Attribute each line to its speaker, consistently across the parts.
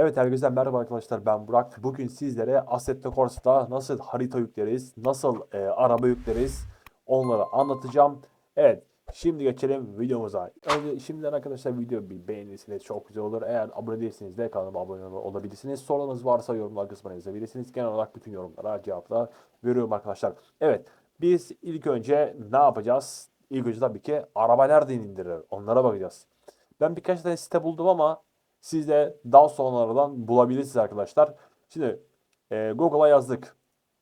Speaker 1: Evet herkese merhaba arkadaşlar ben Burak. Bugün sizlere Assetto Corsa'da nasıl harita yükleriz, nasıl e, araba yükleriz onları anlatacağım. Evet şimdi geçelim videomuza. Önce şimdiden arkadaşlar video bir beğenirseniz çok güzel olur. Eğer abone değilseniz de kanalıma abone olabilirsiniz. Sorunuz varsa yorumlar kısmına yazabilirsiniz. Genel olarak bütün yorumlara cevaplar veriyorum arkadaşlar. Evet biz ilk önce ne yapacağız? İlk önce tabii ki araba nereden indirilir onlara bakacağız. Ben birkaç tane site buldum ama siz de daha sonralardan bulabilirsiniz arkadaşlar. Şimdi e, Google'a yazdık.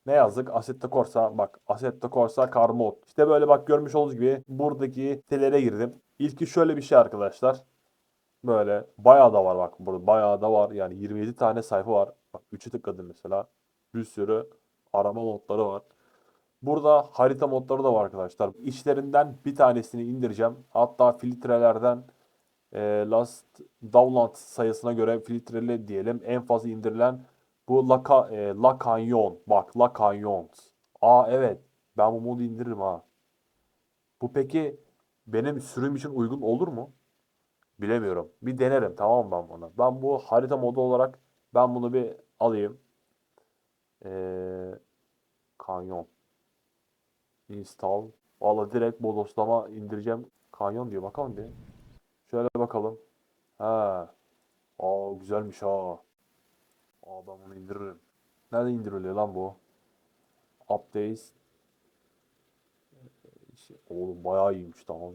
Speaker 1: Ne yazdık? Assetto Corsa. Bak Assetto Corsa Car Mode. İşte böyle bak görmüş olduğunuz gibi buradaki sitelere girdim. İlki şöyle bir şey arkadaşlar. Böyle bayağı da var bak burada bayağı da var. Yani 27 tane sayfa var. Bak 3'ü tıkladım mesela. Bir sürü arama modları var. Burada harita modları da var arkadaşlar. İçlerinden bir tanesini indireceğim. Hatta filtrelerden e, last download sayısına göre filtreli diyelim. En fazla indirilen bu La, Ca- e, La Canyon. Bak La Canyon. Aa evet. Ben bu modu indiririm ha. Bu peki benim sürüm için uygun olur mu? Bilemiyorum. Bir denerim tamam mı ben bunu? Ben bu harita modu olarak ben bunu bir alayım. Ee, kanyon. Install. Valla direkt bodoslama indireceğim. Kanyon diyor. Bakalım bir. Şöyle bakalım. Ha. Aa güzelmiş ha. Aa ben bunu indiririm. Nerede indiriliyor lan bu? Updates. Şey, Oğlum bayağı iyiymiş tamam.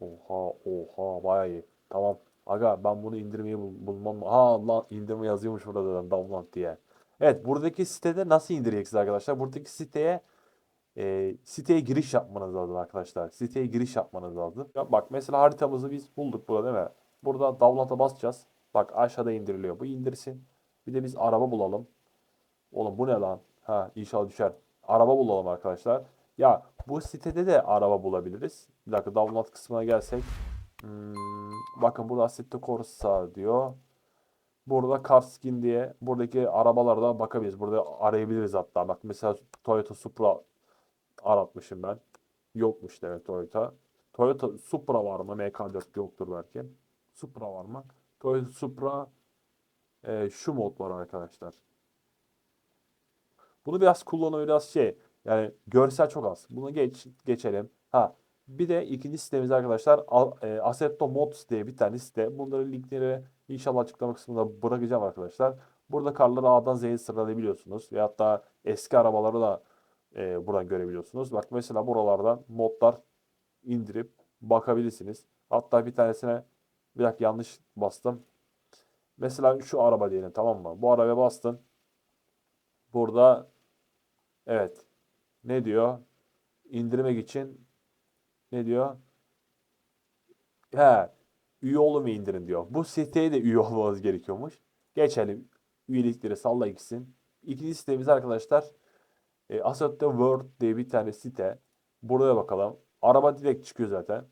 Speaker 1: Oha oha bayağı iyi. Tamam. Aga ben bunu indirmeyi bul bulmam. Ha lan indirme yazıyormuş burada da download diye. Evet buradaki sitede nasıl indireceksiniz arkadaşlar? Buradaki siteye e, siteye giriş yapmanız lazım arkadaşlar. Siteye giriş yapmanız lazım. Ya bak mesela haritamızı biz bulduk burada değil mi? Burada download'a basacağız. Bak aşağıda indiriliyor. Bu indirsin. Bir de biz araba bulalım. Oğlum bu ne lan? Ha inşallah düşer. Araba bulalım arkadaşlar. Ya bu sitede de araba bulabiliriz. Bir dakika download kısmına gelsek. Hmm, bakın burada Assetto Corsa diyor. Burada Car Skin diye buradaki arabalarda bakabiliriz. Burada arayabiliriz hatta. Bak mesela Toyota Supra aratmışım ben. Yokmuş demek Toyota. Toyota Supra var mı? MK4 yoktur belki. Supra var mı? Toyota Supra e, şu mod var arkadaşlar. Bunu biraz kullanımı biraz şey yani görsel çok az. Bunu geç geçelim. Ha bir de ikinci sitemiz arkadaşlar e, Assetto Mods diye bir tane site. Bunların linkleri inşallah açıklama kısmında bırakacağım arkadaşlar. Burada karları A'dan Z'ye sıralayabiliyorsunuz. Ve hatta eski arabaları da e, buradan görebiliyorsunuz. Bak mesela buralardan modlar indirip bakabilirsiniz. Hatta bir tanesine bir dakika yanlış bastım. Mesela şu araba diyelim tamam mı? Bu arabaya bastın. Burada evet ne diyor? İndirmek için ne diyor? He, üye olun ve indirin diyor. Bu siteye de üye olmanız gerekiyormuş. Geçelim. Üyelikleri salla gitsin. İkinci sitemiz arkadaşlar e, Assetto World diye bir tane site. Buraya bakalım. Araba direkt çıkıyor zaten.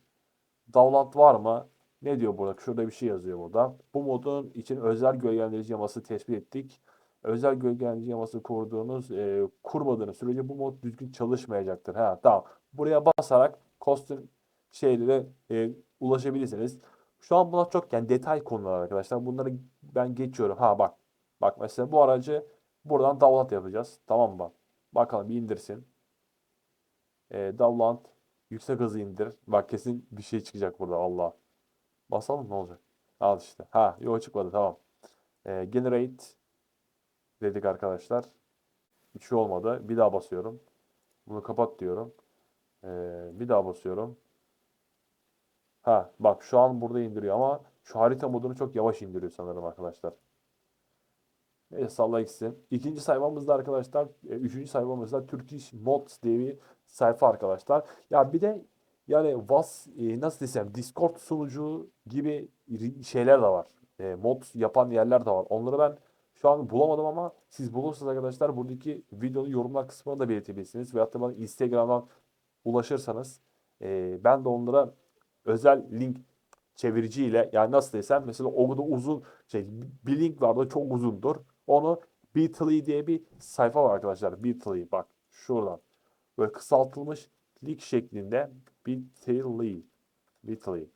Speaker 1: Download var mı? Ne diyor burada? Şurada bir şey yazıyor burada. Bu modun için özel gölgelendirici yaması tespit ettik. Özel gölgelendirici yaması kurduğunuz, e, kurmadığınız sürece bu mod düzgün çalışmayacaktır. Ha, tamam. Buraya basarak kostüm şeylere e, ulaşabilirsiniz. Şu an bunlar çok yani detay konular arkadaşlar. Bunları ben geçiyorum. Ha bak. Bak mesela bu aracı buradan download yapacağız. Tamam mı? Bakalım bir indirsin. E, download. Yüksek hızı indir. Bak kesin bir şey çıkacak burada. Allah. Basalım ne olacak? Al işte. Ha yok çıkmadı tamam. E, generate dedik arkadaşlar. Hiç şey olmadı. Bir daha basıyorum. Bunu kapat diyorum. E, bir daha basıyorum. Ha bak şu an burada indiriyor ama şu harita modunu çok yavaş indiriyor sanırım arkadaşlar. Neyse salla gitsin. İkinci sayfamızda arkadaşlar, e, üçüncü sayfamızda Turkish Mods diye bir sayfa arkadaşlar. Ya bir de yani was e, nasıl desem Discord sunucu gibi şeyler de var. E, mod yapan yerler de var. Onları ben şu an bulamadım ama siz bulursanız arkadaşlar buradaki videonun yorumlar kısmına da belirtebilirsiniz. Veyahut da bana Instagram'dan ulaşırsanız e, ben de onlara özel link çeviriciyle yani nasıl desem mesela o kadar uzun şey bir link vardı çok uzundur. Onu Bitly diye bir sayfa var arkadaşlar. Bitly bak şuradan. Böyle kısaltılmış link şeklinde Bitly. Bitly.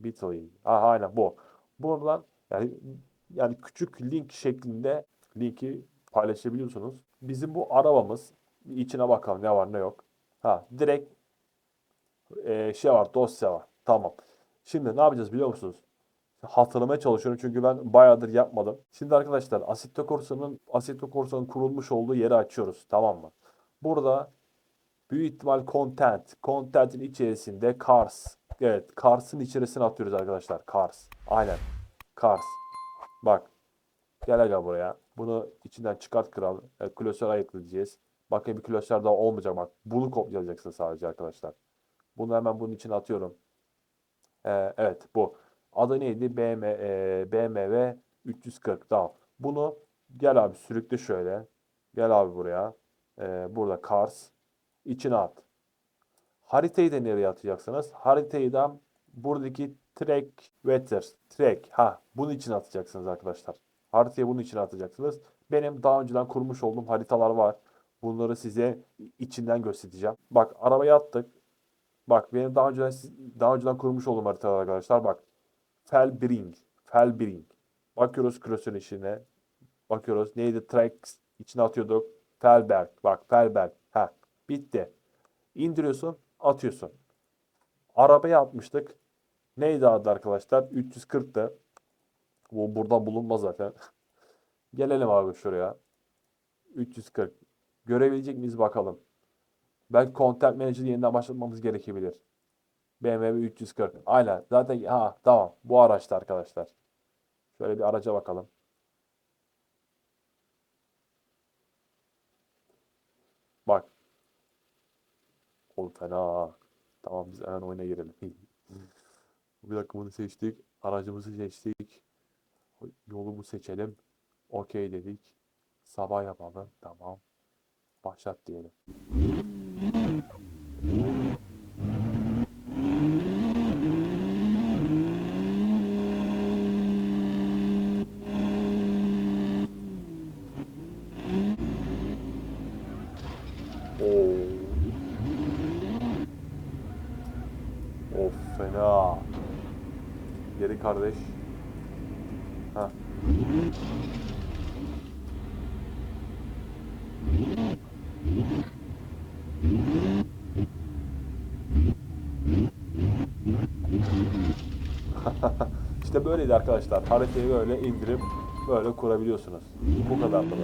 Speaker 1: Bitly. Aha aynen bu. Buradan Yani yani küçük link şeklinde linki paylaşabiliyorsunuz. Bizim bu arabamız içine bakalım ne var ne yok. Ha direkt e, şey var dosya var. Tamam. Şimdi ne yapacağız biliyor musunuz? Hatırlamaya çalışıyorum çünkü ben bayağıdır yapmadım. Şimdi arkadaşlar Assetto Corsa'nın Assetto Corsa'nın kurulmuş olduğu yeri açıyoruz. Tamam mı? Burada büyük ihtimal content. Content'in içerisinde cars. Evet, cars'ın içerisine atıyoruz arkadaşlar. Cars. Aynen. Cars. Bak. Gel aga buraya. Bunu içinden çıkart kral. Evet, klasör ayıklı diyeceğiz. Bakın bir klasör daha olmayacak bak. Bunu kopyalayacaksın sadece arkadaşlar. Bunu hemen bunun içine atıyorum. Ee, evet bu. Adı neydi? BMW, e, BMW 340. Tamam. Bunu gel abi sürükle şöyle. Gel abi buraya. Ee, burada Cars. içine at. Haritayı da nereye atacaksınız? Haritayı da buradaki track weather. Track. Ha, bunun için atacaksınız arkadaşlar. Haritayı bunun için atacaksınız. Benim daha önceden kurmuş olduğum haritalar var. Bunları size içinden göstereceğim. Bak arabaya attık. Bak benim daha önceden daha önceden kurmuş olduğum haritalar arkadaşlar. Bak. Felbring. Felbring. Bakıyoruz klasörün içine. Bakıyoruz. Neydi? Tracks içine atıyorduk. Felberg. Bak Felberg. Ha. Bitti. İndiriyorsun. Atıyorsun. Arabaya atmıştık. Neydi adı arkadaşlar? 340'tı. Bu burada bulunmaz zaten. Gelelim abi şuraya. 340. Görebilecek miyiz bakalım. Belki Content Manager'ı yeniden başlatmamız gerekebilir. BMW 340. Aynen. Zaten ha tamam. Bu araçta arkadaşlar. Şöyle bir araca bakalım. Bak. Oğlum fena. Tamam biz hemen oyuna girelim. bir dakika bunu seçtik. Aracımızı seçtik. Yolumu seçelim. Okey dedik. Sabah yapalım. Tamam. Başlat diyelim. Oo. Of fena. Geri kardeş. Ha. işte böyleydi arkadaşlar. Haritayı böyle indirip böyle kurabiliyorsunuz. Bu kadar da.